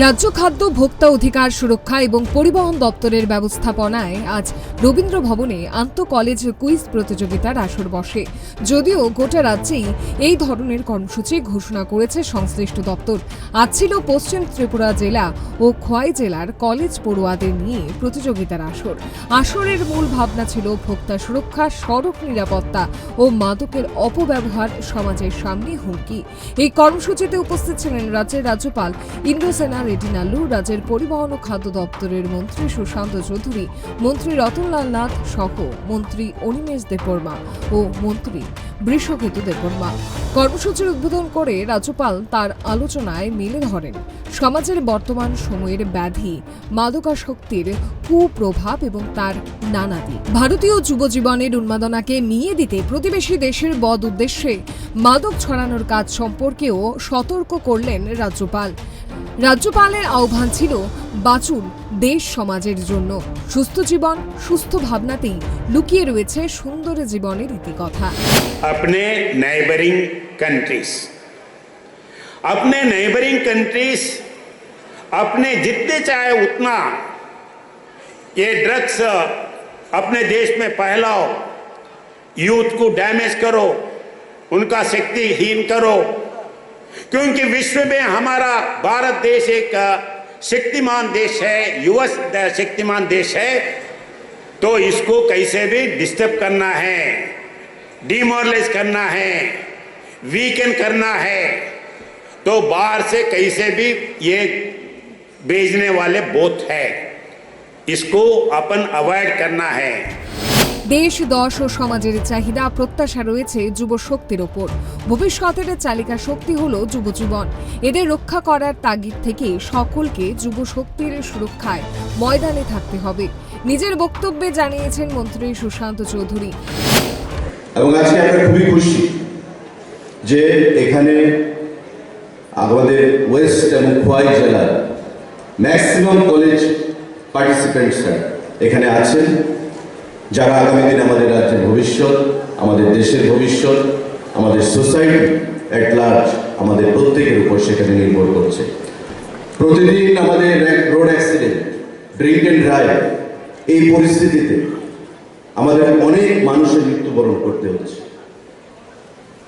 রাজ্য খাদ্য ভোক্তা অধিকার সুরক্ষা এবং পরিবহন দপ্তরের ব্যবস্থাপনায় আজ রবীন্দ্র ভবনে আন্ত কলেজ কুইজ প্রতিযোগিতার আসর বসে। যদিও গোটা রাজ্যেই এই ধরনের কর্মসূচি ঘোষণা করেছে সংশ্লিষ্ট দপ্তর। আজ ছিল পশ্চিম ত্রিপুরা জেলা ও খোয়াই জেলার কলেজ পড়ুয়াদের নিয়ে প্রতিযোগিতার আসর। আসরের মূল ভাবনা ছিল ভোক্তা সুরক্ষা, সড়ক নিরাপত্তা ও মাদকের অপব্যবহার সমাজের সামনে হুমকি। এই কর্মসূচিতে উপস্থিত ছিলেন রাজ্যের রাজ্যপাল ইন্দ্রসেনা রেড্ডি নাল্লু, রাজ্যের পরিবহন ও খাদ্য দপ্তরের মন্ত্রী সুশান্ত চৌধুরী, মন্ত্রী রতনলাল নাথ সহ মন্ত্রী অনিমেষ দেববর্মা ও মন্ত্রী বৃষকেতু দেববর্মা। কর্মসূচির উদ্বোধন করে রাজ্যপাল তার আলোচনায় মেলে ধরেন। সমাজের বর্তমান সময়ের ব্যাধি, মাদকাসক্তির কুপ্রভাব এবং তার নানা দিক। ভারতীয় যুব জীবনের উন্মাদনাকে নিয়ে দিতে প্রতিবেশী দেশের বদ উদ্দেশ্যে মাদক ছড়ানোর কাজ সম্পর্কেও সতর্ক করলেন রাজ্যপাল। রাজ্যপালের আহ্বান ছিল বাঁচুন দেশ সমাজের জন্য সুস্থ জীবন সুস্থ ভাবনাতেই লুকিয়ে রয়েছে সুন্দর জীবনের ইতিকথা अपने नेबरिंग कंट्रीज अपने नेबरिंग कंट्रीज अपने जितने चाहे उतना ये ड्रग्स अपने देश में फैलाओ यूथ को डैमेज करो उनका शक्तिहीन करो क्योंकि विश्व में हमारा भारत देश एक शक्तिमान देश है, युवा शक्तिमान देश है तो इसको कैसे भी डिस्टर्ब करना है डिमोरलाइज करना है वीकेंड करना है तो बाहर से कैसे भी ये भेजने वाले बहुत है, इसको अपन अवॉइड करना है। দেশ, দশ ও সমাজের চাহিদা, প্রত্যাশা রয়েছে যুব শক্তির ওপর। ভবিষ্যতের চালিকা শক্তি হল যুব জীবন। এদের রক্ষা করার তাগিদ থেকে সকলকে যুব শক্তির সুরক্ষায় ময়দানে থাকতে হবে। নিজের বক্তব্যে জানিয়েছেন মন্ত্রী সুশান্ত চৌধুরী। এবং আজকে আমরা খুবই খুশি যে এখানে আমাদের ওয়েস্ট এবং খোয়াই জেলার ম্যাক্সিমাম কলেজ পার্টিসিপেন্টসরা এখানে আছেন। যারা আগামী দিনে আমাদের রাজ্যের ভবিষ্যৎ, আমাদের দেশের ভবিষ্যৎ, আমাদের সোসাইটি অ্যাট লার্জ আমাদের প্রত্যেকের উপর সেখানে নির্ভর করছে। প্রতিদিন আমাদের road accident drink and drive এই পরিস্থিতিতে আমাদের অনেক মানুষের মৃত্যুবরণ করতে হচ্ছে।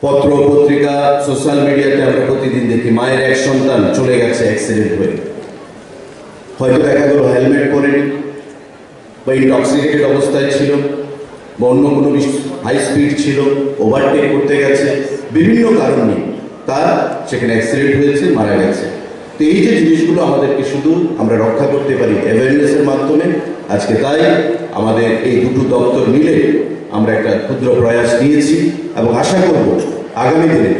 পত্র পত্রিকা সোশ্যাল মিডিয়াতে আমরা প্রতিদিন দেখি মায়ের এক সন্তান চলে গেছে অ্যাক্সিডেন্ট হয়ে। হয়তো দেখা গেল হেলমেট পরেনি। বা ইনটক্সিকেটেড অবস্থায় ছিল বা অন্য কোনো হাই স্পিড ছিল ওভারটেক করতে গেছে, বিভিন্ন কারণে তার সেখানে অ্যাক্সিডেন্ট হয়েছে, মারা গেছে। তো এই যে জিনিসগুলো আমাদেরকে শুধু আমরা রক্ষা করতে পারি অ্যাওয়ারনেসের মাধ্যমে, আজকে তাই আমাদের এই দুটো দপ্তর মিলে আমরা একটা ক্ষুদ্র প্রয়াস নিয়েছি এবং আশা করব আগামী দিনে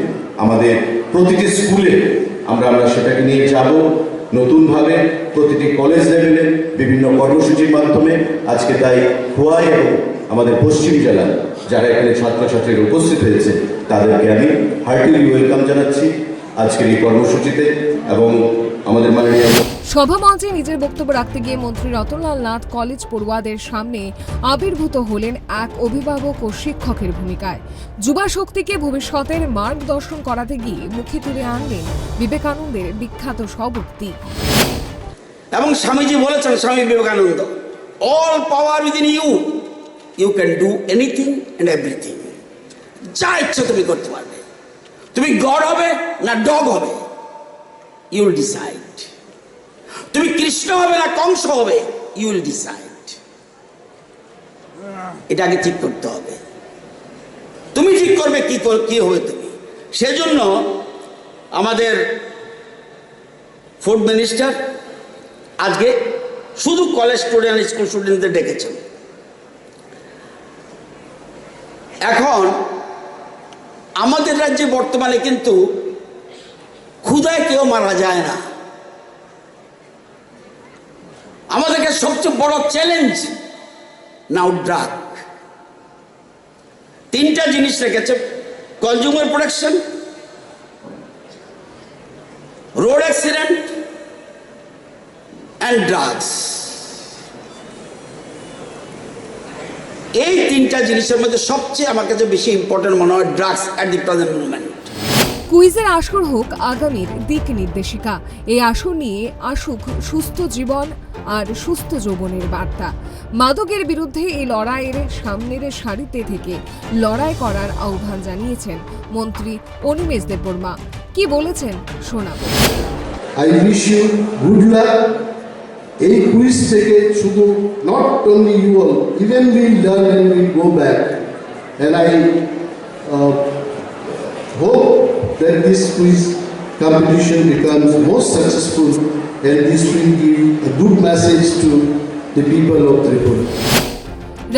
আমাদের প্রতিটি স্কুলে আমরা আমরা সেটাকে নিয়ে যাব। নতুনভাবে প্রতিটি কলেজ লেভেলে বিভিন্ন কর্মসূচির মাধ্যমে। আজকে তাই খোয়াই এবং আমাদের পশ্চিম জেলার যারা এখানে ছাত্রছাত্রীরা উপস্থিত হয়েছে, তাদেরকে আমি হার্টিলি ওয়েলকাম জানাচ্ছি। আজকের এই কর্মসূচিতে এবং আমাদের মাননীয় সভামঞ্চে নিজের বক্তব্য রাখতে গিয়ে মন্ত্রী রতনলাল নাথ কলেজ পড়ুয়াদের সামনে আবির্ভূত হলেন এক অভিভাবক ও শিক্ষকের ভূমিকায়। যুবা শক্তিকে ভবিষ্যতের মার্গদর্শন করাতে গিয়ে মুখে তুলে আনলেন বিবেকানন্দের বিখ্যাত সবুক্তি এবং স্বামীজি বলেছেন Swami Vivekananda all power within you you can do anything and everything যা ইচ্ছা তুমি করতে পারবে। তুমি গড হবে না ডগ হবে? ইউ উইল ডিসাইড তুমি কৃষ্ণ হবে না কংস হবে? ইউ উইল ডিসাইড এটা আগে ঠিক করতে হবে। তুমি ঠিক করবে কি কি হবে তুমি। সেজন্য আমাদের ফুড মিনিস্টার আজকে শুধু কলেজ স্টুডেন্ট স্কুল স্টুডেন্টদের ডেকেছেন। এখন আমাদের রাজ্যে বর্তমানে কিন্তু ক্ষুদায় কেউ মারা যায় না। আমাদেরকে সবচেয়ে বড় চ্যালেঞ্জ নাও ড্রাগ তিনটা জিনিস রেখেছে consumer production road accident and drugs এই তিনটা জিনিসের মধ্যে সবচেয়ে আমার কাছে বেশি ইম্পর্টেন্ট মনে হয় drugs at the present movement কুইজের আসর হোক আগামীর দিক নির্দেশিকা। এই আসর নিয়ে আসুক সুস্থ জীবন আর সুস্থ যৌবনের বার্তা। মাদকের বিরুদ্ধে এই লড়াইয়ের সামনের সারিতে থেকে লড়াই করার আহ্বান জানিয়েছেন মন্ত্রী অনিমেষ দেববর্মা। কি বলেছেন শোনাবো। I wish you good luck এই কুইজ থেকে শুধু not only you all even will learn and will go back and I hope that this quiz competition becomes more successful and this will give a good message to the people of Tripura.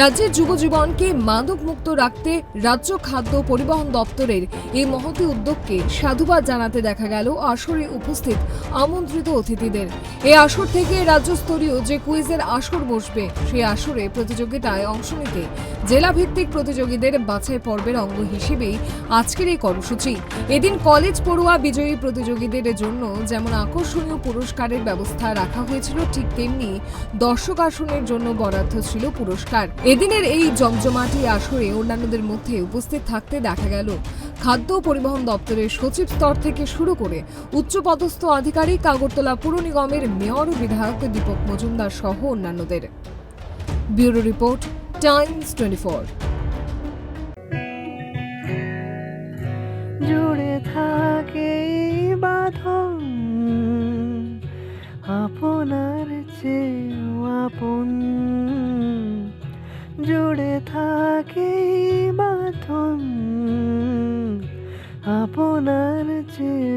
রাজ্যের যুব জীবনকে মাদক মুক্ত রাখতে রাজ্য খাদ্য পরিবহন দপ্তরের এই মহতি উদ্যোগকে সাধুবাদ জানাতে দেখা গেল আসরে উপস্থিত আমন্ত্রিত অতিথিদের। এই আসর থেকে রাজ্যস্তরীয় যে কুইজের আসর বসবে, সেই আসরে প্রতিযোগিতায় অংশ নিতে জেলাভিত্তিক প্রতিযোগীদের বাছাই পর্বের অঙ্গ হিসেবেই আজকের এই কর্মসূচি। এদিন কলেজ পড়ুয়া বিজয়ী প্রতিযোগীদের জন্য যেমন আকর্ষণীয় পুরস্কারের ব্যবস্থা রাখা হয়েছিল, ঠিক তেমনি দর্শক আসনের জন্য বরাদ্দ ছিল পুরস্কার। এদিনের এই জমজমাটি আসরে অন্যান্যদের মধ্যে উপস্থিত থাকতে দেখা গেল। খাদ্য পরিবহন দপ্তরের সচিব স্তর থেকে শুরু করে উচ্চপদস্থ আধিকারিক আগরতলা পুর নিগমের মেয়র বিধায়ক দীপক মজুমদার সহ অন্যান্যদের। Bureau report, Times twenty four. জুড়ে থাকে আপনার চেয়েও আপন জুড়ে থাকে মাথন। আপনার চেয়েও